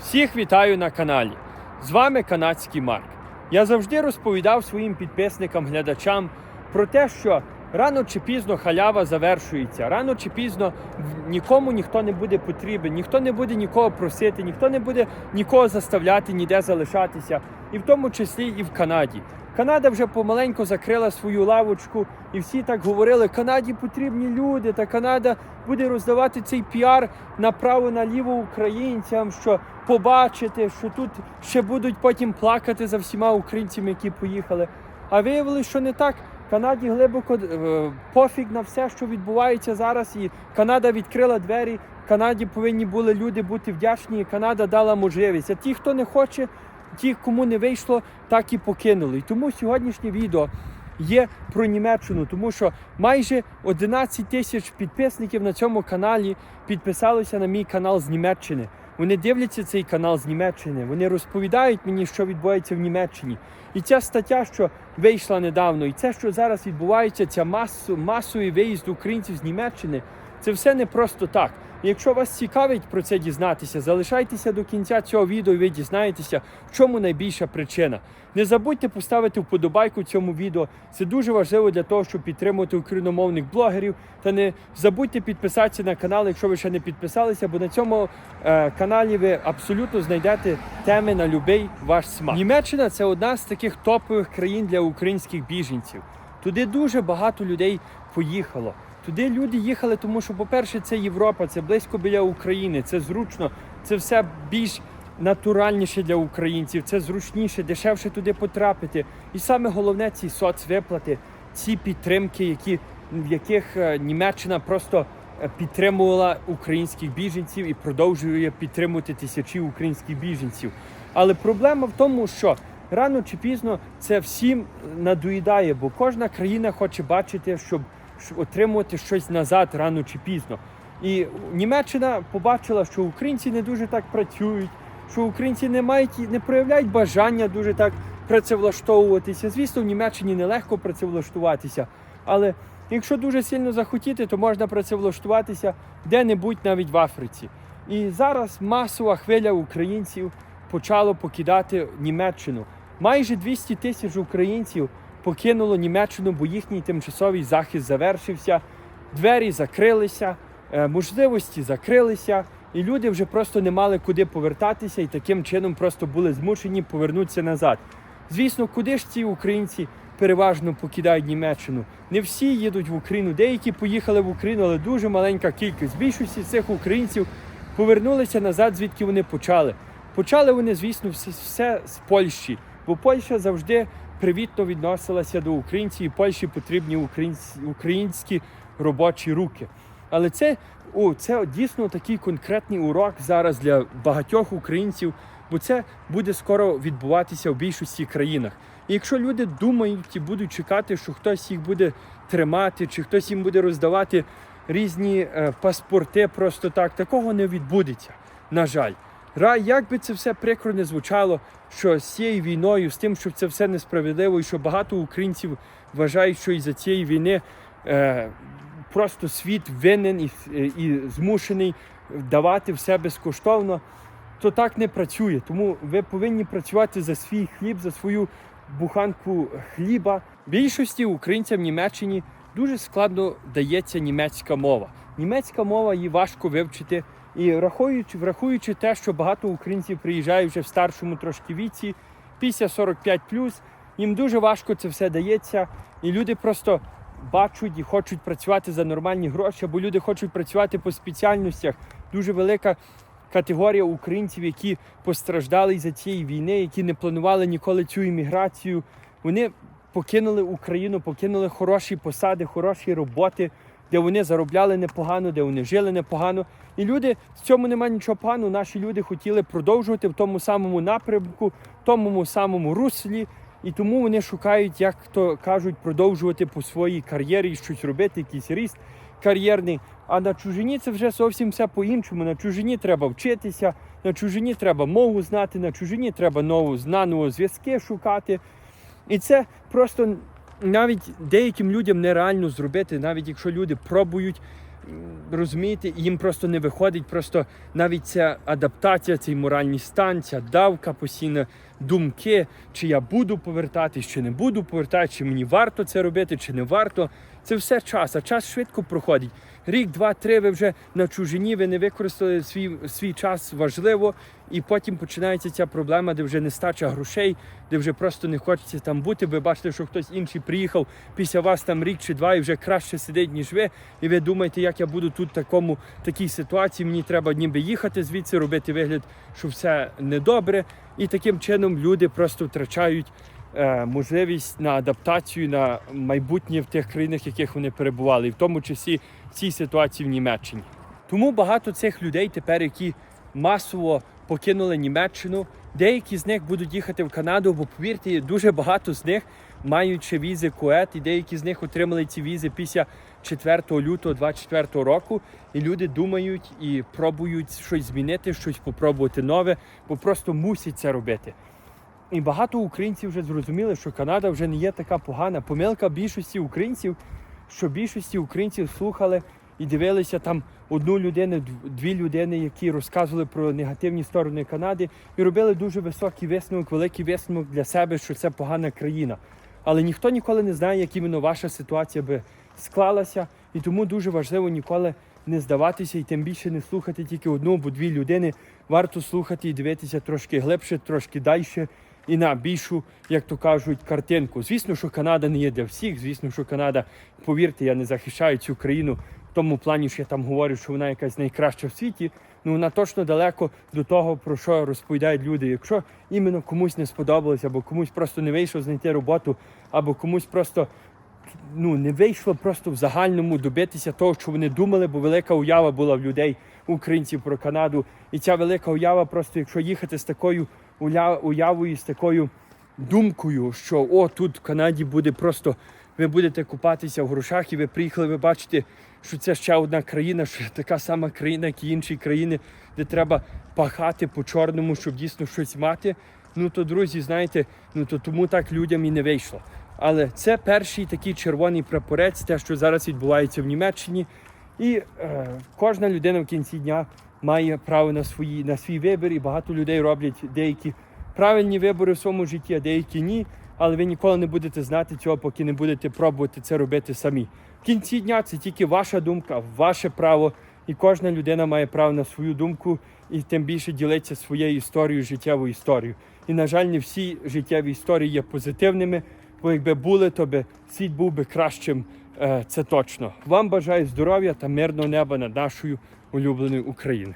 Всіх вітаю на каналі. З вами канадський Марк. Я завжди розповідав своїм підписникам, глядачам про те, що рано чи пізно халява завершується. Рано чи пізно нікому ніхто не буде потрібен, ніхто не буде нікого просити, ніхто не буде нікого заставляти ніде залишатися, і в тому числі і в Канаді. Канада вже помаленьку закрила свою лавочку, і всі так говорили: Канаді потрібні люди, та Канада буде роздавати цей піар направо-наліво українцям, що побачити, що тут ще будуть потім плакати за всіма українцями, які поїхали. А виявилося, що не так. Канаді глибоко е, пофіг на все, що відбувається зараз, і Канада відкрила двері. Канаді повинні були люди бути вдячні, і Канада дала можливість. А ті, хто не хоче, ті, кому не вийшло, так і покинули. І тому сьогоднішнє відео є про Німеччину, тому що майже 11 тисяч підписників на цьому каналі підписалися на мій канал з Німеччини. Вони дивляться цей канал з Німеччини, вони розповідають мені, що відбувається в Німеччині. І ця стаття, що вийшла недавно, і це, що зараз відбувається, ця масу, масовий виїзд українців з Німеччини, це все не просто так. Якщо вас цікавить про це дізнатися, залишайтеся до кінця цього відео, і ви дізнаєтеся, в чому найбільша причина. Не забудьте поставити вподобайку цьому відео. Це дуже важливо для того, щоб підтримувати україномовних блогерів. Та не забудьте підписатися на канал, якщо ви ще не підписалися, бо на цьому е, каналі ви абсолютно знайдете теми на будь-який ваш смак. Німеччина це одна з таких топових країн для українських біженців. Туди дуже багато людей поїхало. Туди люди їхали, тому що, по-перше, це Європа, це близько біля України, це зручно, це все більш натуральніше для українців, це зручніше, дешевше туди потрапити. І саме головне ці соцвиплати, ці підтримки, які, в яких е, Німеччина просто е, підтримувала українських біженців і продовжує підтримувати тисячі українських біженців. Але проблема в тому, що рано чи пізно це всім надоїдає, бо кожна країна хоче бачити, щоб отримувати щось назад рано чи пізно. І Німеччина побачила, що українці не дуже так працюють, що українці не мають не проявляють бажання дуже так працевлаштовуватися. Звісно, в Німеччині нелегко працевлаштуватися, але якщо дуже сильно захотіти, то можна працевлаштуватися де-небудь навіть в Африці. І зараз масова хвиля українців почало покидати Німеччину. Майже 200 тисяч українців покинуло Німеччину, бо їхній тимчасовий захист завершився, двері закрилися, е, можливості закрилися, і люди вже просто не мали куди повертатися, і таким чином просто були змушені повернутися назад. Звісно, куди ж ці українці переважно покидають Німеччину? Не всі їдуть в Україну, деякі поїхали в Україну, але дуже маленька кількість. Більшості цих українців повернулися назад, звідки вони почали. Почали вони, звісно, все, все з Польщі, бо Польща завжди привітно відносилася до українців, і Польщі потрібні українські, робочі руки. Але це, о, це дійсно такий конкретний урок зараз для багатьох українців, бо це буде скоро відбуватися в більшості країнах. І якщо люди думають і будуть чекати, що хтось їх буде тримати, чи хтось їм буде роздавати різні е, паспорти просто так, такого не відбудеться, на жаль. Ра, як би це все прикро не звучало, що з цією війною, з тим, що це все несправедливо, і що багато українців вважають, що із-за цієї війни е, просто світ винен і, і змушений давати все безкоштовно, то так не працює. Тому ви повинні працювати за свій хліб, за свою буханку хліба. Більшості українцям Німеччині дуже складно дається німецька мова. Німецька мова її важко вивчити. І враховуючи, враховуючи те, що багато українців приїжджають вже в старшому трошки віці, після 45 їм дуже важко це все дається. І люди просто бачать і хочуть працювати за нормальні гроші, бо люди хочуть працювати по спеціальностях. Дуже велика категорія українців, які постраждали за цієї війни, які не планували ніколи цю імміграцію. Вони покинули Україну, покинули хороші посади, хороші роботи, де вони заробляли непогано, де вони жили непогано. І люди в цьому немає нічого поганого. Наші люди хотіли продовжувати в тому самому напрямку, в тому самому руслі. І тому вони шукають, як то кажуть, продовжувати по своїй кар'єрі щось робити, якийсь ріст кар'єрний. А на чужині це вже зовсім все по-іншому. На чужині треба вчитися, на чужині треба мову знати, на чужині треба нову знаново зв'язки шукати. І це просто навіть деяким людям нереально зробити, навіть якщо люди пробують розумієте, їм просто не виходить. Просто навіть ця адаптація, цей моральний стан, ця давка, постійно думки, чи я буду повертатись, чи не буду повертатись, чи мені варто це робити, чи не варто. Це все час, а час швидко проходить. Рік, два, три, ви вже на чужині, ви не використали свій, свій час важливо, і потім починається ця проблема, де вже нестача грошей, де вже просто не хочеться там бути. Ви бачите, що хтось інший приїхав після вас там рік чи два і вже краще сидить, ніж ви. І ви думаєте, як я буду тут такому такій ситуації, мені треба ніби їхати звідси, робити вигляд, що все недобре. І таким чином люди просто втрачають можливість на адаптацію на майбутнє в тих країнах, в яких вони перебували, і в тому числі в цій ситуації в Німеччині. Тому багато цих людей тепер, які масово покинули Німеччину, деякі з них будуть їхати в Канаду, бо повірте, дуже багато з них ще візи КУЕТ, і деякі з них отримали ці візи після 4 лютого 2024 року. І люди думають і пробують щось змінити, щось попробувати нове, бо просто мусять це робити. І багато українців вже зрозуміли, що Канада вже не є така погана. Помилка більшості українців, що більшості українців слухали і дивилися там одну людину, дві людини, які розказували про негативні сторони Канади, і робили дуже високий висновок, великий висновок для себе, що це погана країна. Але ніхто ніколи не знає, як іменно ваша ситуація би склалася, і тому дуже важливо ніколи не здаватися і тим більше не слухати тільки одну або дві людини. Варто слухати і дивитися трошки глибше, трошки далі і на більшу, як то кажуть, картинку. Звісно, що Канада не є для всіх. Звісно, що Канада, повірте, я не захищаю цю країну в тому плані, що я там говорю, що вона якась найкраща в світі. Ну вона точно далеко до того, про що розповідають люди. Якщо іменно комусь не сподобалось, або комусь просто не вийшло знайти роботу, або комусь просто ну, не вийшло просто в загальному добитися того, що вони думали, бо велика уява була в людей, українців про Канаду. І ця велика уява, просто якщо їхати з такою уявою, з такою думкою, що о, тут в Канаді буде просто, ви будете купатися в грошах, і ви приїхали, ви бачите, що це ще одна країна, що така сама країна, як і інші країни, де треба пахати по чорному, щоб дійсно щось мати. Ну то, друзі, знаєте, ну то тому так людям і не вийшло. Але це перший такий червоний прапорець, те, що зараз відбувається в Німеччині. І е, кожна людина в кінці дня має право на, свої, на свій вибір, і багато людей роблять деякі правильні вибори в своєму житті, а деякі ні. Але ви ніколи не будете знати цього, поки не будете пробувати це робити самі. В кінці дня це тільки ваша думка, ваше право, і кожна людина має право на свою думку і тим більше ділитися своєю історією, життєвою історією. І, на жаль, не всі життєві історії є позитивними, бо якби були, то би світ був би кращим. Е, Це точно. Вам бажаю здоров'я та мирного неба над нашою улюбленою Україною.